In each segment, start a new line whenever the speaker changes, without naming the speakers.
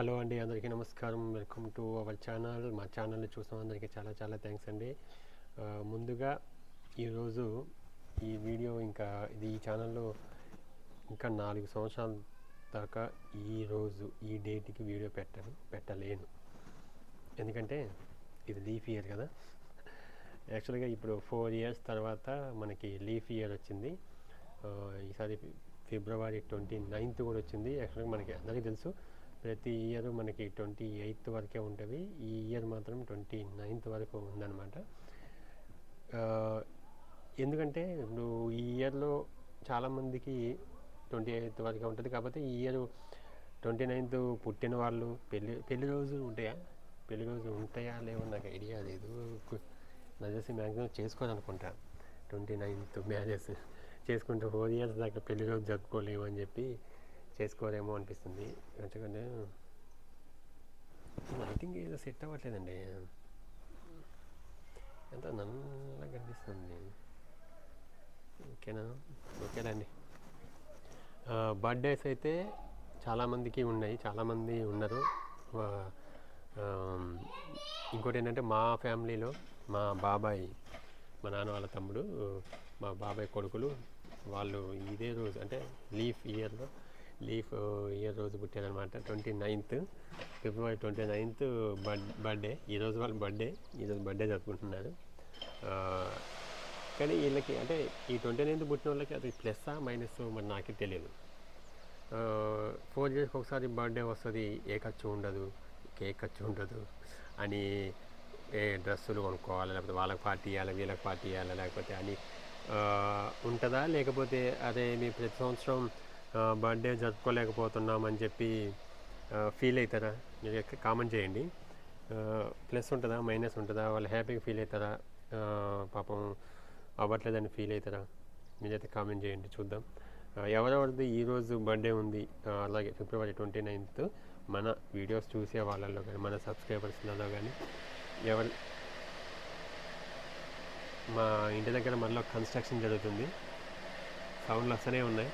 Hello అండి అందరికీ నమస్కారం. Welcome to our channel. మా ఛానల్ని చూసిన అందరికీ చాలా చాలా థ్యాంక్స్ అండి. ముందుగా ఈరోజు ఈ వీడియో ఇంకా ఇది ఈ ఛానల్లో ఇంకా నాలుగు సంవత్సరాల దాకా ఈ రోజు ఈ డేట్కి వీడియో పెట్టను పెట్టలేను. ఎందుకంటే ఇది లీఫ్ ఇయర్ కదా. యాక్చువల్గా ఇప్పుడు ఫోర్ ఇయర్స్ తర్వాత మనకి లీఫ్ ఇయర్ వచ్చింది. ఈసారి ఫిబ్రవరి ట్వంటీ నైన్త్ కూడా వచ్చింది. యాక్చువల్గా మనకి అందరికీ తెలుసు. ప్రతి ఇయర్ మనకి ట్వంటీ ఎయిత్ వరకే ఉంటుంది. ఈ ఇయర్ మాత్రం ట్వంటీ నైన్త్ వరకు ఉందన్నమాట. ఎందుకంటే ఇప్పుడు ఈ ఇయర్లో చాలామందికి ట్వంటీ ఎయిత్ వరకే ఉంటుంది. కాకపోతే ఈ ఇయర్ ట్వంటీ నైన్త్ పుట్టిన వాళ్ళు పెళ్ళి పెళ్ళి రోజు ఉంటాయా? పెళ్ళి రోజు ఉంటాయా లేవో నాకు ఐడియా లేదు. నాకు తెలిసి మ్యాక్సిమం చేసుకోవాలనుకుంటా. ట్వంటీ నైన్త్ మ్యారేజ్ చేసుకుంటే ఫోర్ ఇయర్స్ దాకా పెళ్ళి రోజు జరుపుకోలేము అని చెప్పి చేసుకోరేమో అనిపిస్తుంది. ఎందుకంటే లైటింగ్ ఏదో సెట్ అవ్వట్లేదండి. ఎంత నల్లగా కనిపిస్తుంది. ఓకేనా? ఓకేనండి బర్త్డేస్ అయితే చాలామందికి ఉన్నాయి. చాలామంది ఉన్నారు. ఇంకోటి ఏంటంటే మా ఫ్యామిలీలో మా బాబాయ్ మా నాన్న వాళ్ళ తమ్ముడు మా బాబాయ్ కొడుకులు వాళ్ళు ఇదే రోజు అంటే లీఫ్ ఇయర్లో లీఫ్ ఇయర్ రోజు పుట్టారనమాట twenty ninth February twenty ninth birth birthday. ఈరోజు వాళ్ళ బర్త్డే. ఈరోజు బర్త్డే జరుపుకుంటున్నారు. కానీ వీళ్ళకి అంటే ఈ ట్వంటీ నైన్త్ పుట్టిన వాళ్ళకి అది ప్లస్సా మైనస్ మరి నాకే తెలియదు. ఫోర్ ఇయర్స్కి ఒకసారి బర్త్డే వస్తుంది ఏ ఖర్చు ఉండదు కేక్ ఖర్చు ఉండదు అని ఏ డ్రెస్సులు కొనుక్కోవాలి లేకపోతే వాళ్ళకి పార్టీ ఇవ్వాలి వీళ్ళకి పార్టీ ఇవ్వాలి లేకపోతే అని ఉంటుందా? లేకపోతే అదే మీ ప్రతి సంవత్సరం బర్త్డే జరుపుకోలేకపోతున్నాం అని చెప్పి ఫీల్ అవుతారా? మీరు కామెంట్ చేయండి. ప్లస్ ఉంటుందా? మైనస్ ఉంటుందా? వాళ్ళు హ్యాపీగా ఫీల్ అవుతారా? పాపం అవ్వట్లేదని ఫీల్ అవుతారా? మీరైతే కామెంట్ చేయండి చూద్దాం. ఎవరెవరిది ఈరోజు బర్త్డే ఉంది? అలాగే ఫిబ్రవరి ట్వంటీ నైన్త్ మన వీడియోస్ చూసే వాళ్ళల్లో కానీ మన సబ్స్క్రైబర్స్లలో కానీ ఎవరు మా ఇంటి దగ్గర మళ్ళీ కన్స్ట్రక్షన్ జరుగుతుంది. సౌండ్లు వస్తూనే ఉన్నాయి.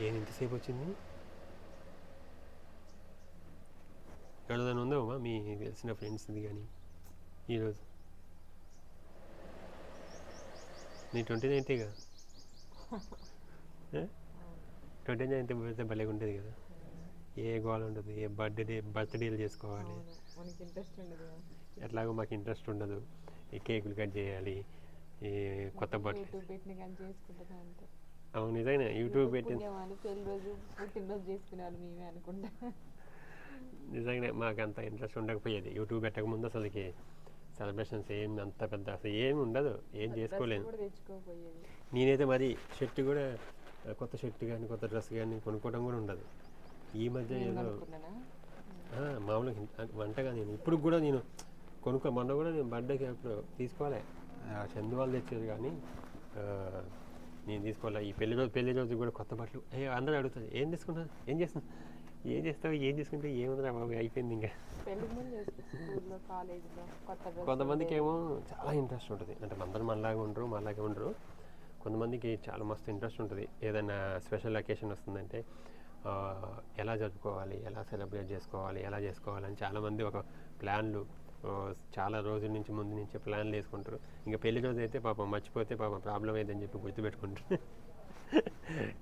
ఏది ఇంతసేపు వచ్చింది? ఎక్కడైనా ఉందా అమ్మా మీ తెలిసిన ఫ్రెండ్స్ది కానీ. ఈరోజు నీ ట్వంటీ నైన్తేగా ట్వంటీ నైన్త్ పెడితే భలేగా ఉంటుంది కదా. ఏ గోల ఉండదు. ఏ బర్త్డే బర్త్డేలు చేసుకోవాలి.
కదా.
ఎట్లాగో మాకు ఇంట్రెస్ట్ ఉండదు. ఈ కేకులు కట్ చేయాలి. ఈ కొత్త బట్టలు. అవును నిజంగా యూట్యూబ్ పెట్టింది
పుట్టినరోజు మేమే అనుకుంటా.
నిజంగానే మాకు అంత ఇంట్రెస్ట్ ఉండకపోయేది. యూట్యూబ్ పెట్టక ముందు అసలుకి సెలబ్రేషన్స్ ఏం అంత పెద్ద అసలు ఏమి ఉండదు. ఏం చేసుకోలేను నేనైతే మరి షర్ట్ కూడా కొత్త షర్ట్ కానీ కొత్త డ్రెస్ కానీ కొనుక్కోవడం కూడా ఉండదు. ఈ మధ్య ఏదో మామూలుగా వంటగా నేను ఇప్పుడు కూడా నేను కొనుక్కో మొన్న కూడా నేను బర్త్డేకి అప్పుడు తీసుకోవాలి చందు వాళ్ళు తెచ్చారు కానీ నేను తీసుకోవాలి? ఈ పెళ్ళి రోజు పెళ్ళి రోజు కూడా కొత్త బట్టలు. ఏ అందరూ అడుగుతారు ఏం తీసుకున్నా ఏం చేస్తున్నా ఏం చేస్తావు? ఏం తీసుకుంటే ఏముందిరా బాబు? అయిపోయింది ఇంకా. కొంతమందికి ఏమో చాలా ఇంట్రెస్ట్ ఉంటుంది. అంటే అందరూ మనలాగా ఉండరు మనలాగే ఉండరు. కొంతమందికి చాలా మస్తు ఇంట్రెస్ట్ ఉంటుంది. ఏదైనా స్పెషల్ అకేషన్ వస్తుందంటే ఎలా జరుపుకోవాలి? ఎలా సెలబ్రేట్ చేసుకోవాలి? ఎలా చేసుకోవాలని చాలామంది ఒక ప్లాన్లు చాలా రోజుల నుంచి ముందు నుంచి ప్లాన్లు వేసుకుంటారు. ఇంకా పెళ్ళి రోజు అయితే పాపం మర్చిపోతే పాపం ప్రాబ్లం అయిందని చెప్పి గుర్తుపెట్టుకుంటారు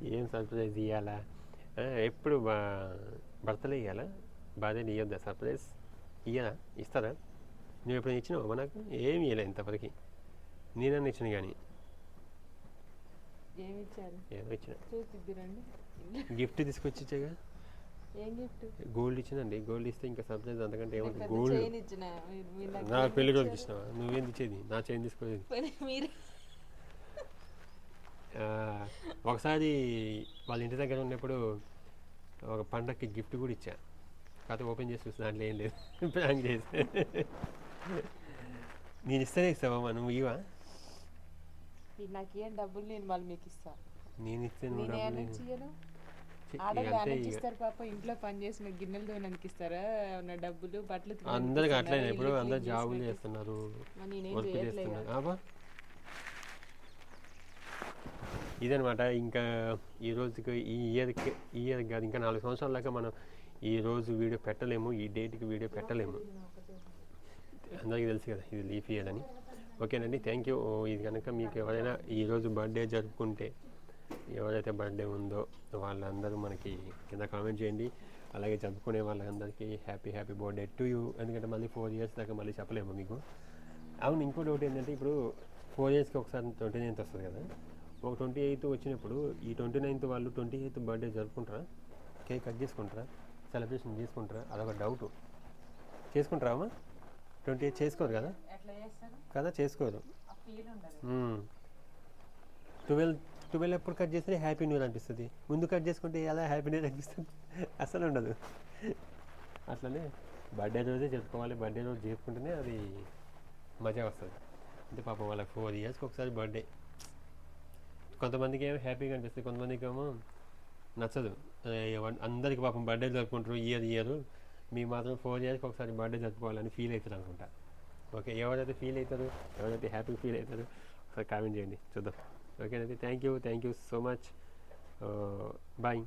ఏం సర్ప్రైజ్ ఇవ్వాలా ఎప్పుడు బా బర్త్డే ఇవ్వాలా బాధని ఇవ్వద్దా సర్ప్రైజ్ ఇయ్యరా ఇస్తారా? నువ్వు ఎప్పుడు ఇచ్చినావు నాకు? ఏమి ఇవ్వలే ఇంతవరకు. నేనన్నా ఇచ్చిన కానీ.
ఏమి ఇచ్చారు?
ఏదో ఇచ్చిన. గిఫ్ట్ తీసుకొచ్చి ఇచ్చాగా?
ఏం గిఫ్ట్
గోల్డ్ ఇచ్చినండి. గోల్డ్ ఇస్తే ఇంకా సర్ప్రైజ్ అంతకంటే ఏముంటుంది గోల్డ్
ఇచ్చిన.
నా పెళ్ళి రోజుకి? ఇచ్చినావా? నువ్వేం ఇచ్చేది? నా చైన్ తీసుకోలేదు. ఒకసారి వాళ్ళ ఇంటి దగ్గర ఉన్నప్పుడు ఒక పండగకి గిఫ్ట్ కూడా ఇచ్చా. కాకపోతే ఓపెన్ చేసి చూస్తే దాంట్లో ఏం లేదు. ప్రాంక్ చేసి. నేను ఇస్తేనే ఇస్తావమ్మా నువ్వు ఇవా
నాకు ఏం డబ్బులు నేను వాళ్ళు మీకు ఇస్తా.
నేను ఇస్తే నువ్వు
ఇస్తారు పాప ఇంట్లో పని చేసిన గిన్నెలు తోననికి ఇస్తారా ఏమన్నా డబ్బులు బట్టలు ఉతకడానికి
అందరికి? అట్లనే ఇప్పుడు అందరు జాబులు? చేస్తున్నారు వర్క్ ఇదనమాట ఇంకా ఈ రోజుకి ఈ ఇయర్కి ఈ ఇయర్ కాదు ఇంకా నాలుగు సంవత్సరాల దాకా మనం ఈ రోజు వీడియో పెట్టలేము ఈ డేట్కి వీడియో పెట్టలేము. అందరికీ తెలుసు కదా ఇది లీఫ్ ఇయర్ అని. ఓకేనండి థ్యాంక్ యూ ఇది కనుక మీకు ఎవరైనా ఈరోజు బర్త్డే జరుపుకుంటే ఎవరైతే బర్త్డే ఉందో వాళ్ళందరూ మనకి కింద కామెంట్ చేయండి. అలాగే జరుపుకునే వాళ్ళందరికీ happy happy birthday to you. ఎందుకంటే మళ్ళీ ఫోర్ ఇయర్స్ దాకా మళ్ళీ చెప్పలేము మీకు. అవును ఇంకోటి ఒకటి ఏంటంటే ఇప్పుడు ఫోర్ ఇయర్స్కి ఒకసారి ట్వంటీ నైన్త్ వస్తుంది కదా. ఒక ట్వంటీ ఎయిత్ వచ్చినప్పుడు ఈ ట్వంటీ నైన్త్ వాళ్ళు ట్వంటీ ఎయిత్ బర్త్డే జరుపుకుంటారా? కేక్ కట్ చేసుకుంటారా? సెలబ్రేషన్ చేసుకుంటారా? అదొక డౌట్. చేసుకుంటారా అమ్మా? ట్వంటీ ఎయిత్ చేసుకోరు కదా? కదా చేసుకోరు. ట్వెల్వ్ ట్వెల్వ్ ఎప్పుడు కట్ చేస్తే హ్యాపీ న్యూ ఇయర్ అనిపిస్తుంది. ముందు కట్ చేసుకుంటే ఎలా హ్యాపీ న్యూ ఇయర్ అనిపిస్తుంది? అసలు ఉండదు. అట్లనే బర్త్డే రోజే జరుపుకోవాలి బర్త్డే రోజు చేసుకుంటేనే అది మజా వస్తుంది. అంటే పాపం వాళ్ళకి ఫోర్ ఇయర్స్కి ఒకసారి బర్త్డే. కొంతమందికి ఏమో హ్యాపీగా అనిపిస్తుంది. కొంతమందికి ఏమో నచ్చదు. ఏ, అందరికి పాపం బర్త్డే జరుపుకుంటారు. Year year. మీ మాత్రం ఫోర్ ఇయర్స్కి ఒకసారి బర్త్డే జరుపుకోవాలని ఫీల్ అవుతారు అనుకుంటా. ఓకే ఎవరైతే ఫీల్ అవుతారు ఎవరైతే హ్యాపీ ఫీల్ అవుతారు ఒకసారి కామెంట్ చేయండి. చూద్దాం. okay thank you. Thank you so much. Uh, bye.